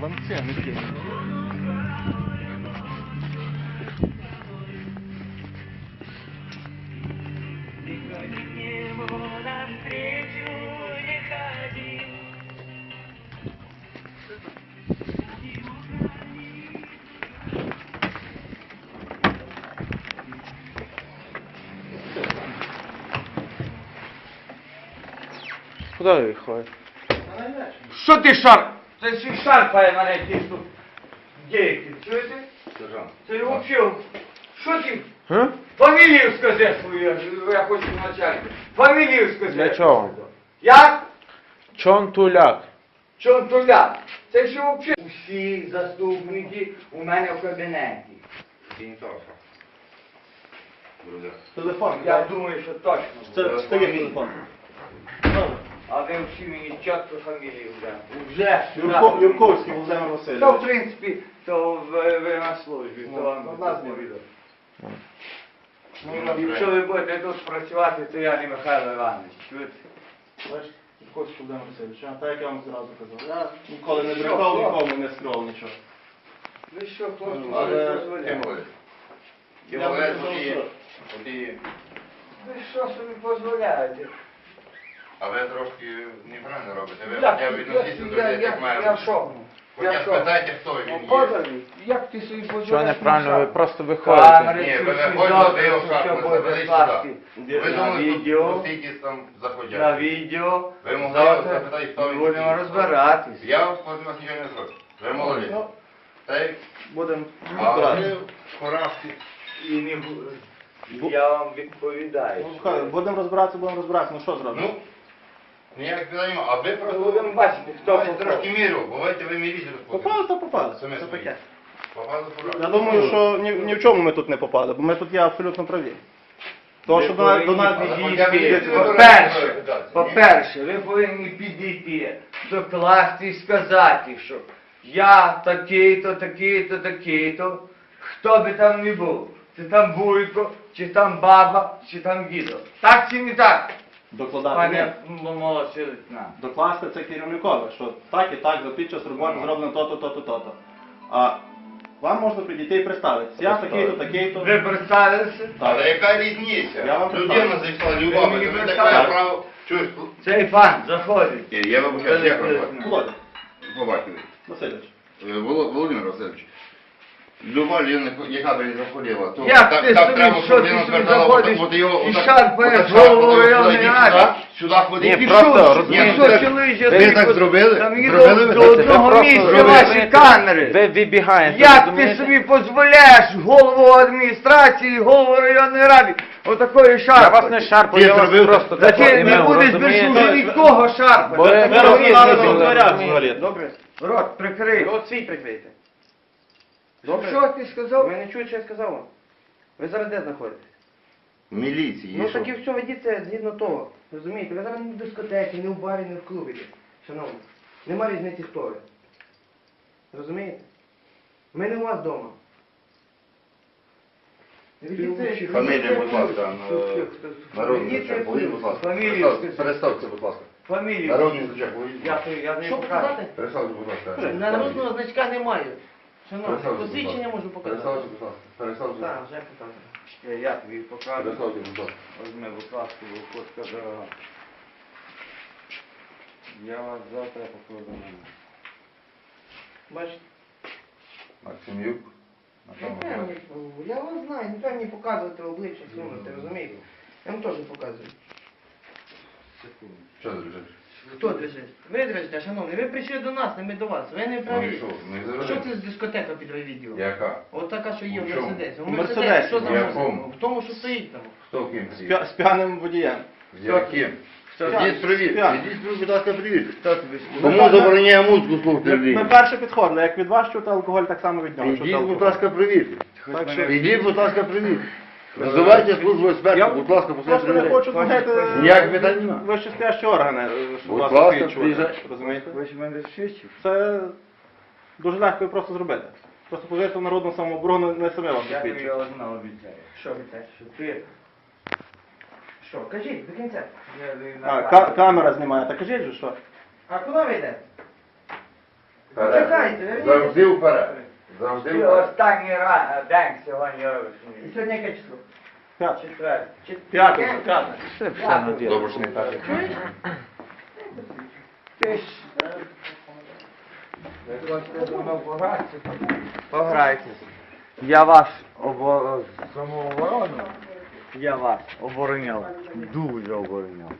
Ланце, не ті. Куди ви ходите? Що ти шар? Це всі шарпає мене якісь тут дійки. Чуєте? Сержант. Це взагалі. Що ти? Га? Фамілію скажи свою, я хочу начальник. Фамілію скажи. Для чого? Як? Чон туляк. Чом туля? Це що взагалі? Усі заступники у мене в кабінеті. Друзі. Телефон. Я думаю, що точно. Це, телефон. А ви всі мені чітко фамілію вже. Вже. Юрко, Юрковський Володимир То, в Васильович. принципі, то ви, ви на службі, то вам Ну, нас не відомо. Ну, Якщо ви будете тут працювати, то я не Михайло Іванович. Чуєте? Бачите, Юрковський Володимир Васильович. А Так як я вам зразу казав. Я ніколи не брехав, нікому не скривав нічого. Ви що, хлопці, Але- ви дозволяєте? Я сказав, що- і- Ви що собі дозволяєте? А ви трошки неправильно робите. Ви Як- хоча б відносіться до я- людей, я- як має Я бути. Хоча Я шокну. спитайте, хто він Ну, є. подивись, Як ти собі дозволяєш? Що неправильно, ви просто виходите. Ні, ви виходите, ви його що шапку все буде завели класти. Ви На думали, тут відео. тут там На заходять. відео. Ви могли Завтра запитати, хто він Будемо розбиратись. Я вас проти вас нічого не зроблю. Ви молоді. Ну, Та й Будемо а ви поразки. І не бу- я вам відповідаю. Ну, Будемо розбиратися, будемо розбиратися. Ну що зробимо? Ну, ніяк питань нема. А ви просто Будемо бачити, хто попав. трошки міру, бувайте ви міріться тут. Попали, то попали. Саме Це таке. Попали Я думаю, що ні, ні в чому ми тут не попали, бо ми тут є абсолютно праві. То, що до нас, до нас підійти. По-перше, по-перше, ви повинні підійти, докласти і сказати, що я такий-то, такий-то, такий-то, хто би там не був. Чи там Буйко, чи там баба, чи там дідо. Так чи не так, докладати. Докласти це керівникове, що так і так, за під час роботи зроблено то-то, то-то, то-то. А вам можна підійти і представитися. Я такий-то, такий-то. Ви представилися? Але яка різниця? Я вам Людина представлю. зайшла Ви любами, мені ви таке право. Чуєш? Цей пан заходить. Ні, Я вибачаюсь, як звати? Володя Побачили. Васильович. Е, Володимир Васильович. Люба яка б не заходила, то Як так, ти так собі, треба, що щоб ти собі звертала заходиш от, його, і шарпаєш голову районної сюди, ради? Сюди ходить. Ні, І просто що, розумієте, і що ви- чоловіче, ви ти так от- зробили? Там Зробили ви до так? одного просто місця зробили. ваші камери. Ви вибігаєте. Як ти розумієте? собі дозволяєш голову адміністрації, голову районної ради отакої Я шарпати? вас не шарпаю, Ти я вас зробив- просто Та ти не імел, будеш розумієте? вже нікого шарпати. Бо ви- Ви ви розумієте, розумієте. Добре? Рот прикрий. От свій прикрийте. Добре? Що ти сказав? Ви не чуєте, що я сказав вам? Ви зараз де знаходитесь? В міліції. Ну так і все, ведіться згідно того. Розумієте? Ви зараз не в дискотеці, не в барі, не в клубі. Шановні. Нема різниці хто ви. Розумієте? Ми не у вас вдома. Фамілія, будь ласка, Народний звичай, будь будь ласка. Фамілію Переставте- скажи. Переставте, будь ласка. Фамілію. Народний звичай, будь Я, ласка. я не Що показати? Переставте, будь ласка. Народного значка немає. Шановні, Переставте, будь посвідчення можу показати. Переставте, будь ласка. Переставте. Так, вже показано. Я, я тобі покажу. Переставте, будь ласка. Возьми, будь ласка, виходка дорога. Я вас завтра покладу на мене. Бачите? Максимюк. Не треба мені, Я вас знаю, не треба мені показувати обличчя, сунути, розумієте? Я вам теж показую. Що ти вже? Хто дрижить? Ви дрижите, шановний, ви прийшли до нас, не ми до вас. Ви не Ну і праві. що? Ну Що це з дискотека під відео? Яка? От така, що є в У чому? Мерседесі. У У Мерседесі, Мерседесі. що за В якому? музика? В тому, що стоїть там. Хто ким? З п'я- З п'яним водієм. З яким? Ідіть привіт. Ідіть привіт, будь ласка, привіт. Хто тобі Кому забороняє музику слухати? Ми, в ми лінії? перше підходили, як від вас чути алкоголь, так само від нього. чути Ідіть, будь ласка, привіт. Так що Ідіть, будь ласка, привіт. Називайте службу Я експерта, будь ласка, послухайте не людей. хочу знаєте, Ніяк питань нема. вищестоящі органи, е, щоб Будь вас ласка, освічувати, приїжджай. розумієте? Ви ж мене свідчив? Це дуже легко і просто зробити. Просто повірте в народну самооборону, не саме вам Я тобі посвідчить. одна обіцяю. Що ви те? Що ти? Що, кажіть, до кінця. Я А, камера знімає, так кажіть же, що? А куди ви йдете? Чекайте, верніться. Завжди вперед. Завжди останній раз, день сьогодні І сьогодні яке число? Четвертий. П'ятий, п'ятий. Все, все на діло. Добре, що не каже. Ти ж... Пограйтесь. Я вас обо... самооборону, я вас обороняв, дуже обороняв.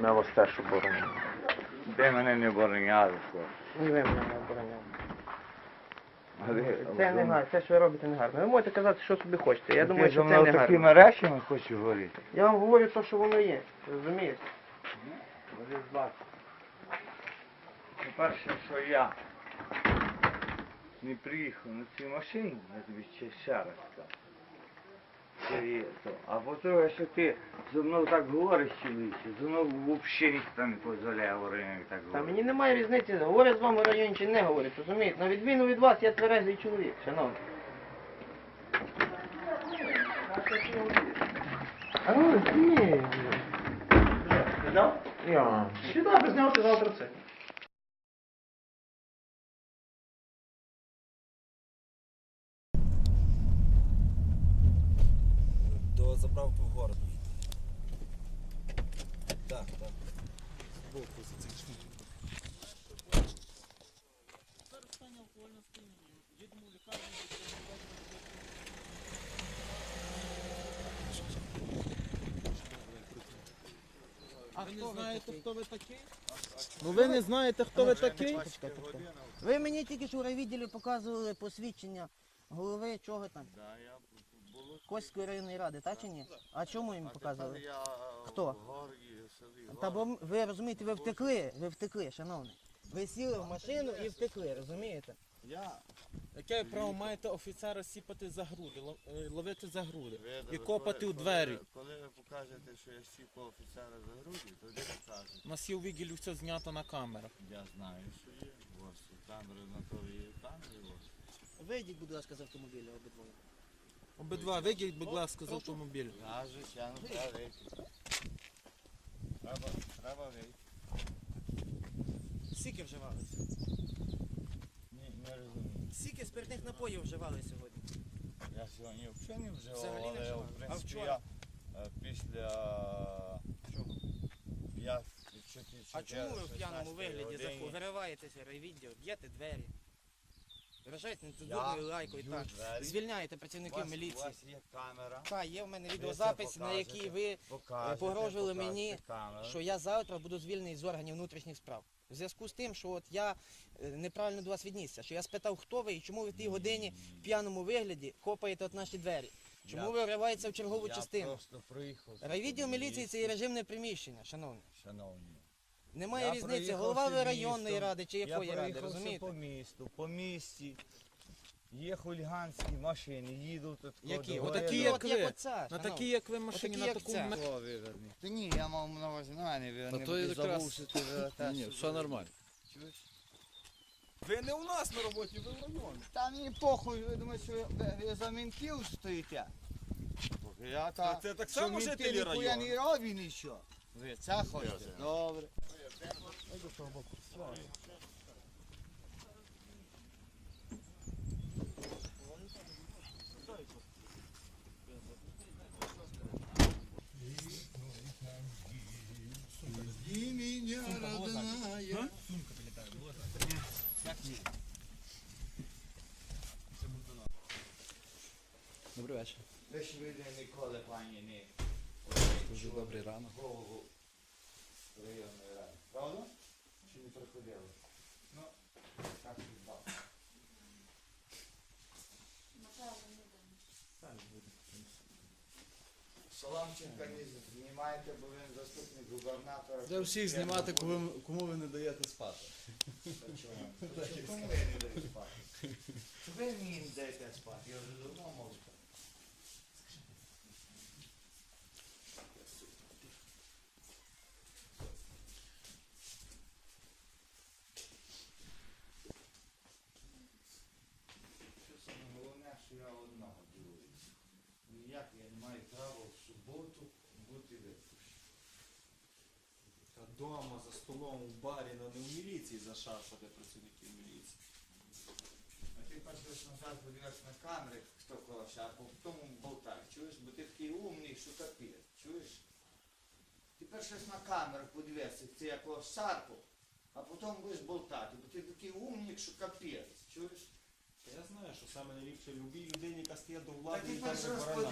Ми вас теж оборонимо. Де мене не обороняли, що? Ви мене не обороняли. Це не гарно, це що ви робите не гарно. Ви можете казати, що собі хочете. Я думаю, що це не гарно. такими речами хочу говорити? Я вам говорю те, що воно є. Розумієте? Вони з вас. По-перше, що я не приїхав на цій машині, я тобі ще, ще раз скажу. А по-друге, що ти зі мною так говориш чоловіче, зі мною взагалі ніхто не дозволяє говорити так Та говорити. мені немає різниці, говорять з вами в районі чи не говорять, розумієте? На відміну від вас, я тверезий чоловік, шановний. А ну, ні. Зняв? Я. Сюди, ти зняв, ти завтра це. До заправки в город. Так, так. Збоку за цих шмітів. А ви не знаєте, хто ви такий? Ну ви не знаєте, хто ви такий? Ви мені тільки що райвідділі показували посвідчення голови чого там? Коської районної ради, так чи ні? А чому їм показували? Хто? Та бо м- ви розумієте, ви втекли, ви втекли, шановний. Ви сіли в машину і втекли, розумієте? Я Яке ви право маєте офіцера сіпати за груди, лов- е, ловити за груди і копати у двері? Коли ви покажете, що я сів по офіцера за груді, тоді покажете. У нас є у Вігілі все знято на камерах. Я знаю, що є. Ось камери на то є камери. Ось. Вийдіть, будь ласка, з автомобіля обидвоє. Обидва вийдіть, будь ласка, з автомобіля. Кажуть, я не треба вийти. Треба, треба вийти. Скільки вживалися? Ні, не розумію. Скільки спиртних напоїв вживали сьогодні? Я сьогодні взагалі не вживав, Взагалі не але вживав. в А принципі вчора? я е, після я чотири- А чому ви в п'яному 16 вигляді годині? Вириваєтеся райвідділ, б'єте двері? Вражаєте нецензурною лайкою так. Звільняєте працівників вас, у міліції. вас є камера. Так, є в мене відеозапис, на якій ви Покажете, погрожували покажете мені, камеру. що я завтра буду звільнений з органів внутрішніх справ. В зв'язку з тим, що от я е, неправильно до вас віднісся, що я спитав, хто ви і чому ви в тій годині в п'яному вигляді копаєте от наші двері. Чому Я- ви вриваєтеся в чергову я частину? просто приїхав. Райвідділ міліції це є режимне приміщення, шановні. Шановні. Немає Я різниці, проїхався голова ви містом, районної ради чи якої я ради, проїхався розумієте? по місту, по місті. Є хуліганські машини, їдуть тут. Які? кодове. Отакі, От як ви. оця, На шановні. такій, як ви машині, Отакі, на як такому ця. ме- О, виверні. Та ні, я мав на увазі, ну, а не ви не то якраз- Ні, все нормально. Чуєш? Ви не у нас на роботі, ви в районі. Та мені похуй, ви думаєте, що ви, ви за мінків стоїте? Я та, це так само жителі району. не роблять нічого. Ви це хочете? Добре. И меня родная. Добрий вечір. Ви ж ви ніколи, пані, не Дуже добрий ранок. голову. Правда? Приходили? Ну, так і. Соломченка не знімайте, бо він заступник губернатора. Для всіх знімати, кому, кому ви не даєте спати. Чому? Чому я не даю спати? Чому ви мені не даєте спати? Я вже давно можу. Що саме головне, що я одного дивуюся. Ніяк я не маю права в бути випущеним. Та дома, за столом, у барі, ну не в міліції зашарпати працівників міліції. А ти раз назад подивився на камери, хто колося, а потім болтай. Чуєш? Бо ти такий умний, що капець. Чуєш? Перший раз на камеру подивився, це якогось шарпу, а потім будеш болтати, бо ти такий умник, що капець. Чуєш? Я знаю, що саме найліпше любій людині, яка стає до Та влади, ти і перший раз барана.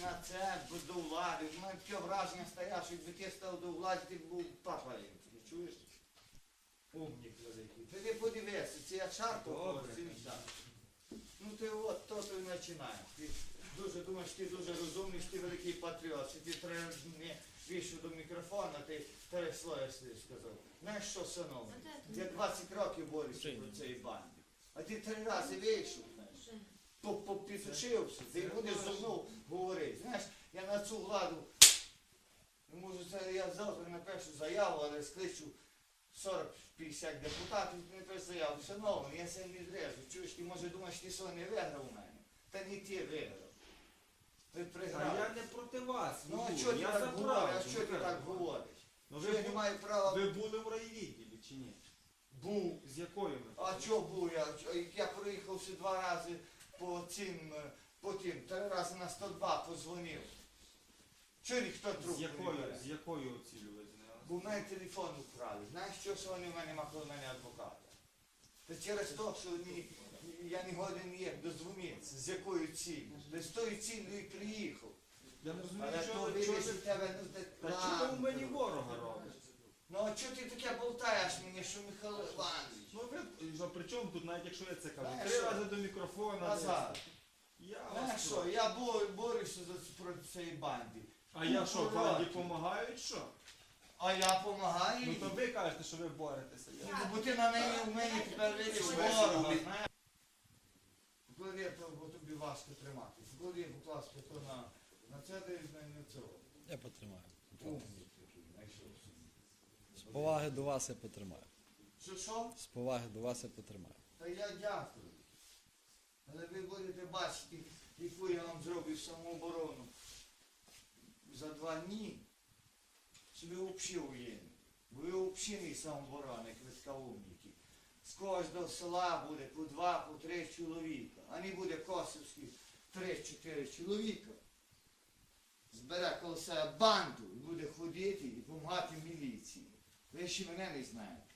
на це, бо до влади. У мене таке враження стає, що якби ти став до влади, ти б був папа чуєш? Умник великий. Ти не подивився, це я це не так. Ну ти от, то ти і починаєш. Ти дуже думаєш, ти дуже розумний, що ти великий патріот, що ти треба не вийшов до мікрофона, ти три слова сказав. Знаєш що, синове, я 20 років борюся про цей банді. А ти три рази вийшов, знаєш. Ти будеш зі мною говорити. Знаєш, я на цю владу, може це я завтра напишу заяву, але скличу 40-50 депутатів, ти напишу заяву. Шановний, я це не зрежу. Чуєш, ти може думаєш, ти що не виграв у мене. Та не ти виграв. Ви А приграли. я не проти вас. Ну а чого ти так говориш? А чого ти так говориш? Ну, ви, я не маю права ви були в райвідділі чи ні? Був. З якою А чого був я? Я проїхав ще два рази по цим, е, по тим, три рази на 102 позвонив. Чого ніхто З трубку не якою, з якою цілею ви зняли? Бо в мене телефон украли. Знаєш, що, вони в мене махали мене адвоката? Та через те, що ні, я не годен є дозвонитися, з якою цілею. Та з тою цілею і приїхав. Я не розумію, Але що то ви, тебе, ну Та чого ви мені ворога робите? Ну а чого ти таке болтаєш мені, що Михайло Іванович? Ну ви, ну, при чому тут, навіть якщо я це кажу, Знаєш три що? рази до мікрофона. Назад. Я Знаєш вас що, прошу. я бо- борюся за проти цієї банди. А я що, Проти. банді допомагають, що? А я допомагаю. Ну то ви кажете, що ви боретеся. Я... Ну, Бо ти на неї у мене тепер видиш ворога, знаєш. Поклади, то, бо тобі важко тримати. Поклади, будь ласка, то на, на це десь на, на цього. Я потримаю. З поваги до вас я потримаю. Що що? З поваги до вас я потримаю. Та я дякую. Але ви будете бачити, яку я вам зробив самооборону за два дні, що ви взагалі воєнні. Бо ви взагалі не самооборона, як військовники. З кожного села буде по два, по три чоловіка. А не буде косівських три-чотири чоловіка. Збере коло себе банду і буде ходити і допомагати міліції. Ви ще мене не знаєте.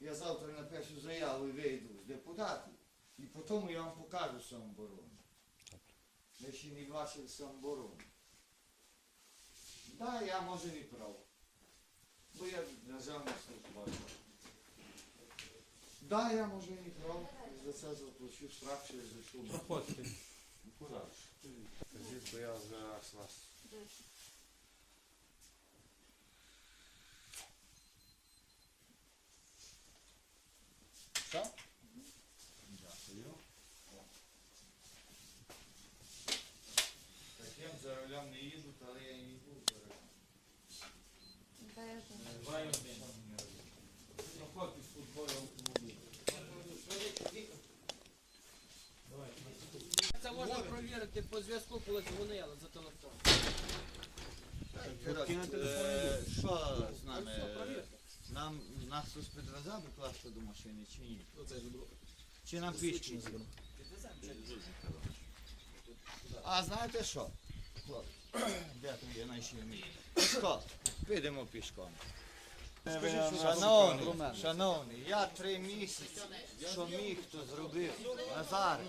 Я завтра напишу заяву і вийду з депутатів. І потім я вам покажу самооборону. Я ще не бачив самооборону. Да, я може не прав. Бо я державний службовець. Да, я може не прав. За це заплачу штраф через зайшов. Проходьте. Куди ж? Скажіть, бо я зараз вас. Що? Дякую. Таким за рулем не їдуть, але я і не буду за рулем. Буває один. Проходьте з футболу автомобіль. Це можна зв'язку, коли дзвонили за телефон. Е, Що з нами? Нам нас хтось підвезе покласти до машини чи ні? Чи нам пішки? А знаєте що? Де тут є наші? Що? Підемо пішком. Шановний, шановний, я три місяці, що міг, то зробив. Назар.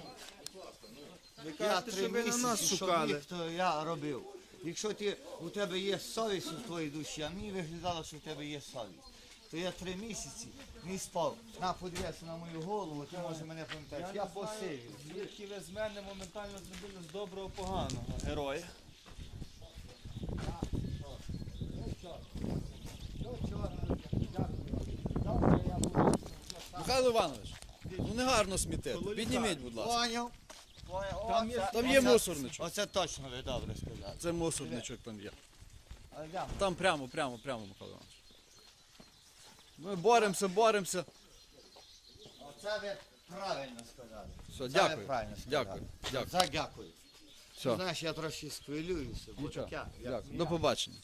Я три місяці, що міг, то я робив. Якщо ти, у тебе є совість у твоїй душі, а мені виглядало, що в тебе є совість, то я три місяці не спав. На, подивися на мою голову, ти може мене пам'ятаєш. Я посивів. Звідки ви з мене моментально зробили з доброго поганого. Герої. Михайло Іванович, ну не гарно смітити. Підніміть, будь ласка. Поняв? Поняв. Там є- Оце- Там є оце- мусорничок. Оце точно ви добре сказали. Це мусорничок там є. Я Там прямо, прямо, прямо, Михайло Іванович. Ми боремося, боремося. Оце ви правильно сказали. Все, Це ви дякую. правильно сказали. Дякую. Дякую. За дякую. Все. Знаєш, я трошки схвилююся, бо Нічого. таке. я- Дякую. До побачення.